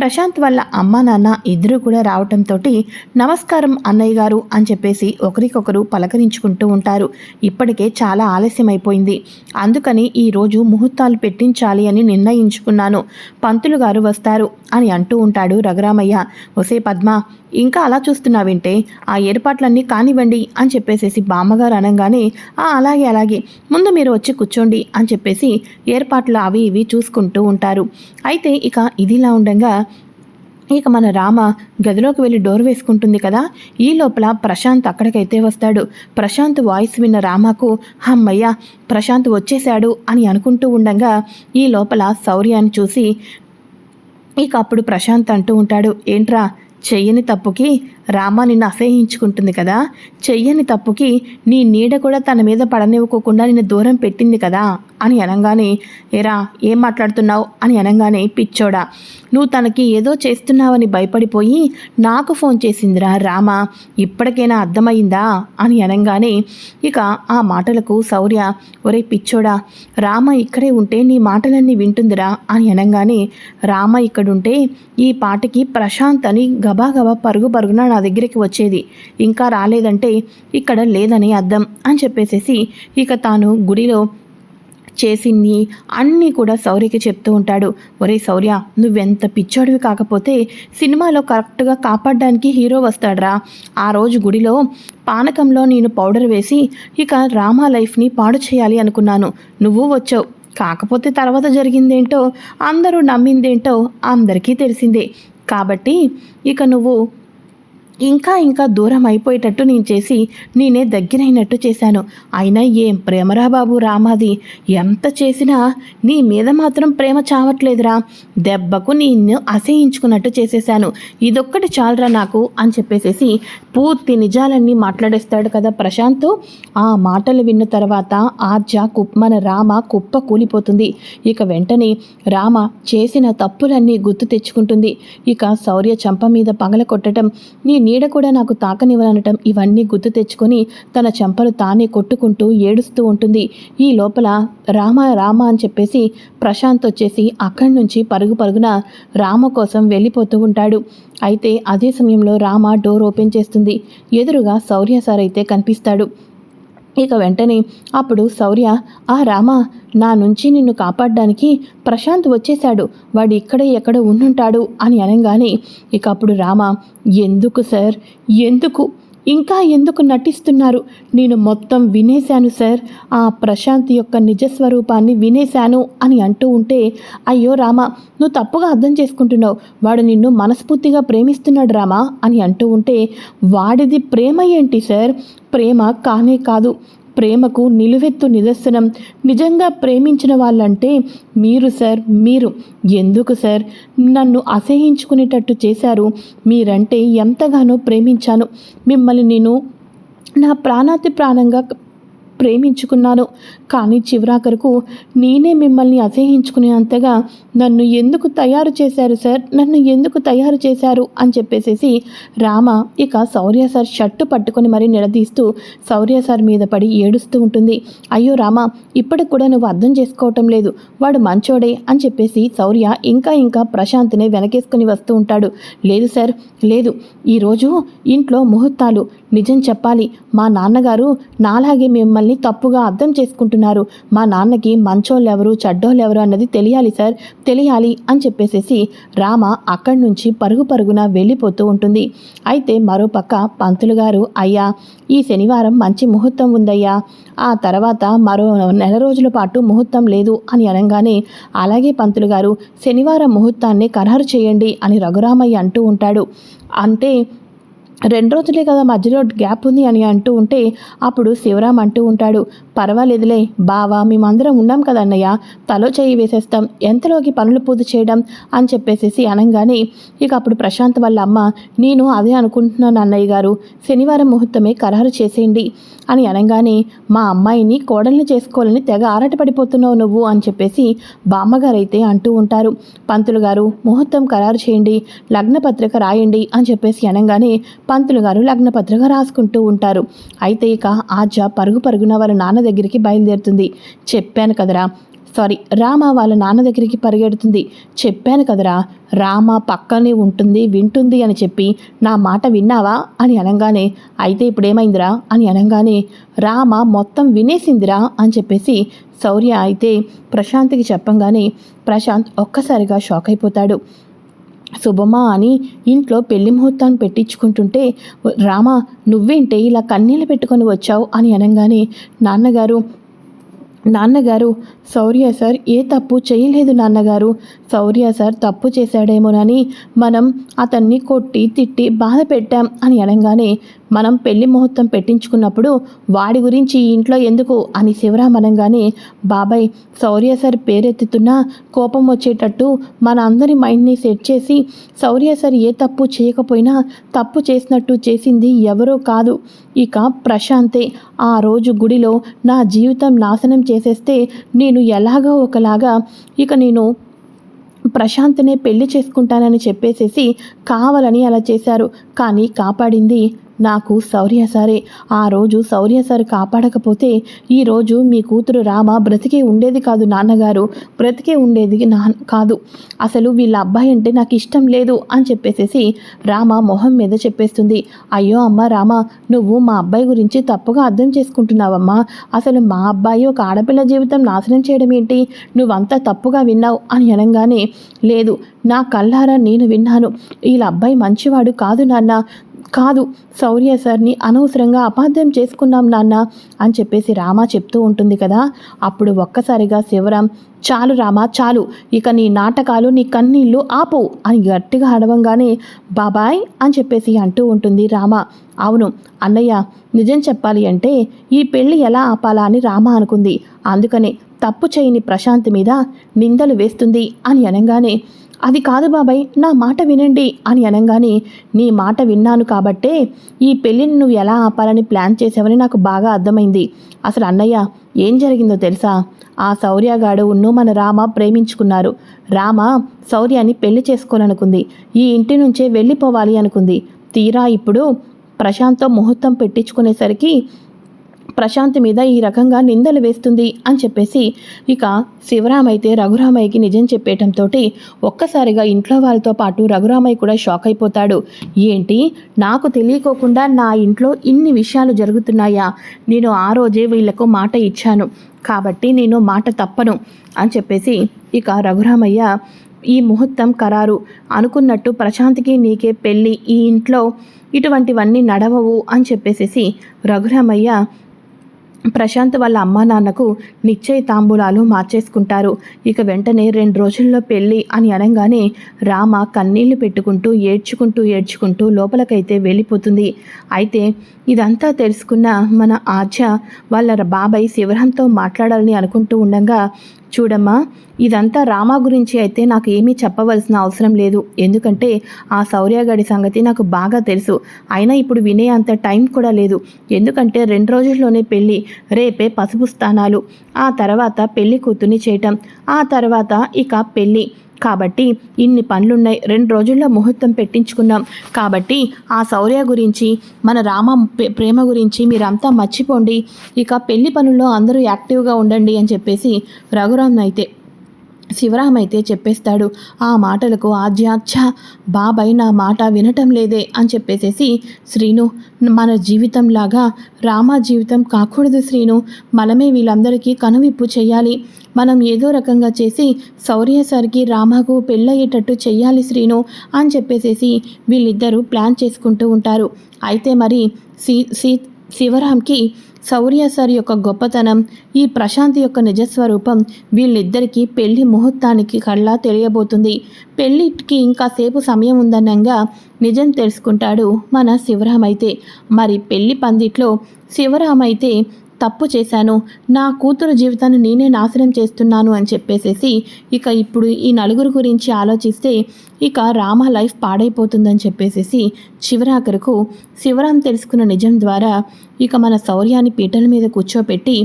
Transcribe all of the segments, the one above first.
ప్రశాంత్ వాళ్ళ అమ్మ నాన్న ఇద్దరు కూడా రావటంతో నమస్కారం అన్నయ్య గారు అని చెప్పేసి ఒకరికొకరు పలకరించుకుంటూ ఉంటారు. ఇప్పటికే చాలా ఆలస్యం అయిపోయింది అందుకని ఈరోజు ముహూర్తాలు పెట్టించాలి అని నిర్ణయించుకున్నాను. పంతులు గారు వస్తారు అని అంటూ ఉంటాడు రఘురామయ్య. ఒసే పద్మ ఇంకా అలా చూస్తున్నావింటే? ఆ ఏర్పాట్లన్నీ కానివ్వండి అని చెప్పేసేసి బామ్మగారు అనగానే ఆ అలాగే అలాగే. ముందు మీరు వచ్చి కూర్చోండి అని చెప్పేసి ఏర్పాట్లు అవి ఇవి చూసుకుంటూ ఉంటారు. అయితే ఇక ఇదిలా ఉండగా ఇక మన రామ గదిలోకి వెళ్ళి డోర్ వేసుకుంటుంది కదా ఈ లోపల ప్రశాంత్ అక్కడికైతే వస్తాడు. ప్రశాంత్ వాయిస్ విన్న రామకు అమ్మయ్య ప్రశాంత్ వచ్చేశాడు అని అనుకుంటూ ఉండగా ఈ లోపల శౌర్యాన్ని చూసి ఇక అప్పుడు ప్రశాంత్ అంటూ ఉంటాడు ఏంట్రా చెయ్యని తప్పుకి రామ నిన్ను అసహించుకుంటుంది కదా. చెయ్యని తప్పుకి నీ నీడ కూడా తన మీద పడనివ్వకోకుండా నిన్ను దూరం పెట్టింది కదా అని అనగానే ఏరా ఏం మాట్లాడుతున్నావు? అని అనగానే పిచ్చోడా నువ్వు తనకి ఏదో చేస్తున్నావని భయపడిపోయి నాకు ఫోన్ చేసిందిరా రామ. ఇప్పటికైనా అర్థమైందా అని అనగానే ఇక ఆ మాటలకు శౌర్య ఒరే పిచ్చోడా రామ ఇక్కడే ఉంటే నీ మాటలన్నీ వింటుందిరా. అని అనగానే రామ ఇక్కడుంటే ఈ పాటకి ప్రశాంత్ అని గబాగబా పరుగు పరుగున నా దగ్గరికి వచ్చేది. ఇంకా రాలేదంటే ఇక్కడ లేదని అర్థం అని చెప్పేసేసి ఇక తాను గుడిలో చేసింది అన్నీ కూడా శౌర్యకి చెప్తూ ఉంటాడు. ఒరే శౌర్య నువ్వెంత పిచ్చోడివి కాకపోతే సినిమాలో కరెక్ట్గా కాపాడడానికి హీరో వస్తాడరా. ఆ రోజు గుడిలో పానకంలో నేను పౌడర్ వేసి ఇక రామా లైఫ్ని పాడు చేయాలి అనుకున్నాను. నువ్వు వచ్చావు. కాకపోతే తర్వాత జరిగిందేంటో అందరూ నమ్మిందేంటో అందరికీ తెలిసిందే. కాబట్టి ఇక నువ్వు ఇంకా ఇంకా దూరం అయిపోయేటట్టు నేను చేసి నేనే దగ్గరైనట్టు చేశాను. అయినా ఏం ప్రేమరా బాబు రామాది? ఎంత చేసినా నీ మీద మాత్రం ప్రేమ చావట్లేదురా. దెబ్బకు నిన్ను అసహించుకున్నట్టు చేసేశాను. ఇదొక్కటి చాలరా నాకు? అని చెప్పేసేసి పూర్తి నిజాలన్నీ మాట్లాడేస్తాడు కదా ప్రశాంత్. ఆ మాటలు విన్న తర్వాత ఆర్జ కుప్ మన రామ కుప్ప కూలిపోతుంది. ఇక వెంటనే రామ చేసిన తప్పులన్నీ గుర్తు తెచ్చుకుంటుంది. ఇక శౌర్య చంప మీద పగల కొట్టడం నీ నీడ కూడా నాకు తాకనివ్వనటం ఇవన్నీ గుర్తు తెచ్చుకొని తన చెంపలు తానే కొట్టుకుంటూ ఏడుస్తూ ఉంటుంది. ఈ లోపల రామ రామ అని చెప్పేసి ప్రశాంత్ వచ్చేసి అక్కడి నుంచి పరుగు పరుగున రామ కోసం వెళ్ళిపోతూ ఉంటాడు. అయితే అదే సమయంలో రామ డోర్ ఓపెన్ చేస్తుంది. ఎదురుగా శౌర్య సార్ అయితే కనిపిస్తాడు. ఇక వెంటనే అప్పుడు శౌర్య ఆ రామ నా నుంచి నిన్ను కాపాడడానికి ప్రశాంత్ వచ్చేశాడు. వాడు ఇక్కడే ఎక్కడ ఉండుంటాడు అని అనగానే ఇక అప్పుడు రామ ఎందుకు సార్? ఎందుకు? ఇంకా ఎందుకు నటిస్తున్నారు? నేను మొత్తం వినేశాను సార్. ఆ ప్రశాంత్ యొక్క నిజస్వరూపాన్ని వినేశాను అని అంటూ ఉంటే అయ్యో రామా నువ్వు తప్పుగా అర్థం చేసుకుంటున్నావు. వాడు నిన్ను మనస్ఫూర్తిగా ప్రేమిస్తున్నాడు రామా అని అంటూ ఉంటే వాడిది ప్రేమ ఏంటి సార్? ప్రేమ కానే కాదు. ప్రేమకు నిలువెత్తు నిదర్శనం. నిజంగా ప్రేమించిన వాళ్ళంటే మీరు సార్ మీరు. ఎందుకు సార్? నన్ను అసహించుకునేటట్టు చేశారు. మీరంటే ఎంతగానో ప్రేమించాను. మిమ్మల్ని నేను నా ప్రాణాతి ప్రాణంగా ప్రేమించుకున్నాను. కానీ చివరాఖరకు నేనే మిమ్మల్ని అసహించుకునేంతగా నన్ను ఎందుకు తయారు చేశారు సార్? నన్ను ఎందుకు తయారు చేశారు? అని చెప్పేసేసి రామ ఇక శౌర్య సార్ షర్టు పట్టుకొని మరీ నిలదీస్తూ శౌర్య సార్ మీద పడి ఏడుస్తూ ఉంటుంది. అయ్యో రామ ఇప్పటికి కూడా నువ్వు అర్థం చేసుకోవటం లేదు. వాడు మంచోడే అని చెప్పేసి శౌర్య ఇంకా ఇంకా ప్రశాంత్ని వెనకేసుకుని వస్తూ ఉంటాడు. లేదు సార్ లేదు. ఈరోజు ఇంట్లో ముహూర్తాలు నిజం చెప్పాలి. మా నాన్నగారు నాలాగే మిమ్మల్ని తప్పుగా అర్థం చేసుకుంటున్నారు. మా నాన్నకి మంచోళ్ళెవరు చెడ్డోళ్ళెవరు అన్నది తెలియాలి సార్. తెలియాలి అని చెప్పేసేసి రామ అక్కడి నుంచి పరుగు పరుగున వెళ్ళిపోతూ ఉంటుంది. అయితే మరోపక్క పంతులు గారు అయ్యా ఈ శనివారం మంచి ముహూర్తం ఉందయ్యా. ఆ తర్వాత మరో నెల రోజుల పాటు ముహూర్తం లేదు అని అనగానే అలాగే పంతులు గారు శనివారం ముహూర్తాన్ని ఖరారు చేయండి అని రఘురామయ్య అంటూ ఉంటాడు. అంటే రెండు రోజులే కదా మధ్యలో గ్యాప్ ఉంది అని అంటూ ఉంటే అప్పుడు శివరాం అంటూ ఉంటాడు పర్వాలేదులే బావా మేమందరం ఉన్నాం కదా అన్నయ్య తలో చేయి వేసేస్తాం ఎంతలోకి పనులు పూర్తి చేయడం? అని చెప్పేసేసి అనగానే ఇక అప్పుడు ప్రశాంత్ వాళ్ళ అమ్మ నేను అదే అనుకుంటున్నాను అన్నయ్య గారు శనివారం ముహూర్తమే ఖరారు చేసేయండి అని అనగానే మా అమ్మాయిని కోడల్ని చేసుకోవాలని తెగ ఆరాటపడిపోతున్నావు నువ్వు అని చెప్పేసి బామ్మగారైతే అంటూ ఉంటారు పంతులు గారు ముహూర్తం ఖరారు చేయండి లగ్నపత్రిక రాయండి అని చెప్పేసి అనగానే పంతులు గారు లగ్నపత్రిక రాసుకుంటూ ఉంటారు. అయితే ఇక ఆజ పరుగు పరుగున వాళ్ళ నాన్న దగ్గరికి బయలుదేరుతుంది. చెప్పాను కదరా. సారీ రామ వాళ్ళ నాన్న దగ్గరికి పరిగెడుతుంది. చెప్పాను కదరా రామ పక్కనే ఉంటుంది వింటుంది అని చెప్పి నా మాట విన్నావా? అని అనగానే అయితే ఇప్పుడేమైందిరా? అని అనగానే రామ మొత్తం వినేసిందిరా అని చెప్పేసి శౌర్య అయితే ప్రశాంత్కి చెప్పంగానే ప్రశాంత్ ఒక్కసారిగా షాక్ అయిపోతాడు. శుభమా అని ఇంట్లో పెళ్ళి ముహూర్తాన్ని పెట్టించుకుంటుంటే రామ నువ్వేంటే ఇలా కన్నీళ్ళు పెట్టుకొని వచ్చావు? అని అనగానే నాన్నగారు నాన్నగారు శౌర్య సార్ ఏ తప్పు చేయలేదు నాన్నగారు. శౌర్య సార్ తప్పు చేశాడేమోనని మనం అతన్ని కొట్టి తిట్టి బాధ పెట్టాం అని అనగానే మనం పెళ్ళి ముహూర్తం పెట్టించుకున్నప్పుడు వాడి గురించి ఈ ఇంట్లో ఎందుకు అని శివరాం అనగానే బాబాయ్ శౌర్య సార్ పేరెత్తుతున్నా కోపం వచ్చేటట్టు మన అందరి మైండ్ని సెట్ చేసి శౌర్య సార్ ఏ తప్పు చేయకపోయినా తప్పు చేసినట్టు చేసింది ఎవరో కాదు. ఇక ప్రశాంతే ఆ రోజు గుడిలో నా జీవితం నాశనం చేసేస్తే నేను ఎలాగో ఒకలాగా ఇక నేను ప్రశాంత్నే పెళ్ళి చేసుకుంటానని చెప్పేసేసి కావాలని అలా చేశారు. కానీ కాపాడింది నాకు శౌర్య సరే. ఆ రోజు శౌర్య సార్ కాపాడకపోతే ఈరోజు మీ కూతురు రామ బ్రతికే ఉండేది కాదు నాన్నగారు. బ్రతికే ఉండేది నా కాదు. అసలు వీళ్ళ అబ్బాయి అంటే నాకు ఇష్టం లేదు అని చెప్పేసేసి రామ మొహం మీద చెప్పేస్తుంది. అయ్యో అమ్మ రామ నువ్వు మా అబ్బాయి గురించి తప్పుగా అర్థం చేసుకుంటున్నావమ్మా. అసలు మా అబ్బాయి ఒక ఆడపిల్ల జీవితం నాశనం చేయడం ఏంటి? నువ్వంతా తప్పుగా విన్నావు అని అనగానే లేదు నా కళ్ళారా నేను విన్నాను. వీళ్ళ అబ్బాయి మంచివాడు కాదు నాన్న. కాదు శౌర్య సార్ని అనవసరంగా అపార్థం చేసుకున్నాం నాన్న అని చెప్పేసి రామ చెప్తూ ఉంటుంది కదా. అప్పుడు ఒక్కసారిగా శివరాం చాలు రామా చాలు ఇక నీ నాటకాలు నీ కన్నీళ్ళు ఆపు అని గట్టిగా అడవంగానే బాబాయ్ అని చెప్పేసి అంటూ ఉంటుంది రామ. అవును అన్నయ్య నిజం చెప్పాలి అంటే ఈ పెళ్ళి ఎలా ఆపాలా అని రామ అనుకుంది. అందుకనే తప్పు చేయని ప్రశాంత్ మీద నిందలు వేస్తుంది అని అనగానే అది కాదు బాబాయ్ నా మాట వినండి అని అనగానే నీ మాట విన్నాను కాబట్టే ఈ పెళ్ళిని నువ్వు ఎలా ఆపాలని ప్లాన్ చేసావని నాకు బాగా అర్థమైంది. అసలు అన్నయ్య ఏం జరిగిందో తెలుసా? ఆ శౌర్యగాడు ఉన్ను మన రామ ప్రేమించుకున్నారు. రామ శౌర్యాన్ని పెళ్ళి చేసుకోవాలనుకుంది. ఈ ఇంటి నుంచే వెళ్ళిపోవాలి అనుకుంది. తీరా ఇప్పుడు ప్రశాంత్తో ముహూర్తం పెట్టించుకునేసరికి ప్రశాంత్ మీద ఈ రకంగా నిందలు వేస్తుంది అని చెప్పేసి ఇక శివరామ్ అయితే రఘురామయ్యకి నిజం చెప్పేయటంతో ఒక్కసారిగా ఇంట్లో వాళ్ళతో పాటు రఘురామయ్య కూడా షాక్ అయిపోతాడు. ఏంటి? నాకు తెలియకోకుండా నా ఇంట్లో ఇన్ని విషయాలు జరుగుతున్నాయా? నేను ఆ రోజే వీళ్ళకు మాట ఇచ్చాను. కాబట్టి నేను మాట తప్పను అని చెప్పేసి ఇక రఘురామయ్య ఈ ముహూర్తం ఖరారు అనుకున్నట్టు ప్రశాంత్కి నీకే పెళ్ళి ఈ ఇంట్లో ఇటువంటివన్నీ నడవవు అని చెప్పేసేసి రఘురామయ్య ప్రశాంత్ వాళ్ళ అమ్మా నాన్నకు నిశ్చయ తాంబూలాలు మార్చేసుకుంటారు. ఇక వెంటనే రెండు రోజుల్లో పెళ్ళి అని అనగానే రామ కన్నీళ్ళు పెట్టుకుంటూ ఏడ్చుకుంటూ ఏడ్చుకుంటూ లోపలకైతే వెళ్ళిపోతుంది. అయితే ఇదంతా తెలుసుకున్న మన ఆర్య వాళ్ళ బాబాయ్ శివరాంతో మాట్లాడాలని అనుకుంటూ ఉండగా చూడమ్మా ఇదంతా రామా గురించి అయితే నాకు ఏమీ చెప్పవలసిన అవసరం లేదు. ఎందుకంటే ఆ సౌర్యగాడి సంగతి నాకు బాగా తెలుసు. అయినా ఇప్పుడు వినే అంత టైం కూడా లేదు. ఎందుకంటే రెండు రోజుల్లోనే పెళ్ళి రేపే పసుపు స్థానాలు ఆ తర్వాత పెళ్ళి కూతుర్ని చేయటం ఆ తర్వాత ఇక పెళ్ళి కాబట్టి ఇన్ని పనులున్నాయి. రెండు రోజుల్లో ముహూర్తం పెట్టించుకున్నాం. కాబట్టి ఆ శౌర్య గురించి మన రామ ప్రే- ప్రేమ గురించి మీరంతా మర్చిపోండి. ఇక పెళ్ళి పనుల్లో అందరూ యాక్టివ్గా ఉండండి అని చెప్పేసి రఘురామ్ అయితే శివరామ్ అయితే చెప్పేస్తాడు ఆ మాటలకు ఆధ్యాత్చ బాబాయ్ నా మాట వినటం లేదే అని చెప్పేసేసి శ్రీను మన జీవితంలాగా రామ జీవితం కాకూడదు శ్రీను మనమే వీళ్ళందరికీ కనువిప్పు చేయాలి. మనం ఏదో రకంగా చేసి శౌర్య సార్కి రామకు పెళ్ళయ్యేటట్టు చెయ్యాలి శ్రీను అని చెప్పేసేసి వీళ్ళిద్దరూ ప్లాన్ చేసుకుంటూ ఉంటారు. అయితే మరి సీ సీ శివరాంకి శౌర్య సార్ యొక్క గొప్పతనం ఈ ప్రశాంత్ యొక్క నిజస్వరూపం వీళ్ళిద్దరికీ పెళ్ళి ముహూర్తానికి కళ్ళా తెలియబోతుంది. పెళ్ళికి ఇంకా సేపు సమయం ఉందనంగా నిజం తెలుసుకుంటాడు మన శివరాం అయితే. మరి పెళ్ళి పందిట్లో శివరాం అయితే తప్పు చేశాను. నా కూతురు జీవితాన్ని నేనే నాశనం చేస్తున్నాను అని చెప్పేసేసి ఇక ఇప్పుడు ఈ నలుగురు గురించి ఆలోచిస్తే ఇక రామ లైఫ్ పాడైపోతుందని చెప్పేసేసి చివరాఖరుకు శివరాం తెలుసుకున్న నిజం ద్వారా ఇక మన శౌర్యాన్ని పీటల మీద కూర్చోపెట్టి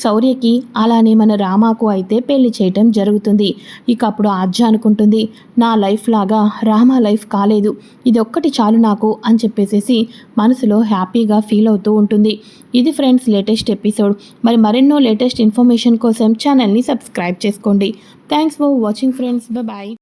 శౌర్యకి అలానే మన రామాకు అయితే పెళ్ళి చేయటం జరుగుతుంది. ఇక అప్పుడు ఆర్జ అనుకుంటుంది నా లైఫ్ లాగా రామ లైఫ్ కాలేదు. ఇది ఒక్కటి చాలు నాకు అని చెప్పేసేసి మనసులో హ్యాపీగా ఫీల్ అవుతూ ఉంటుంది. ఇది ఫ్రెండ్స్ లేటెస్ట్ ఎపిసోడ్. మరి మరెన్నో లేటెస్ట్ ఇన్ఫర్మేషన్ కోసం ఛానల్ని సబ్స్క్రైబ్ చేసుకోండి. Thanks for watching friends. Bye.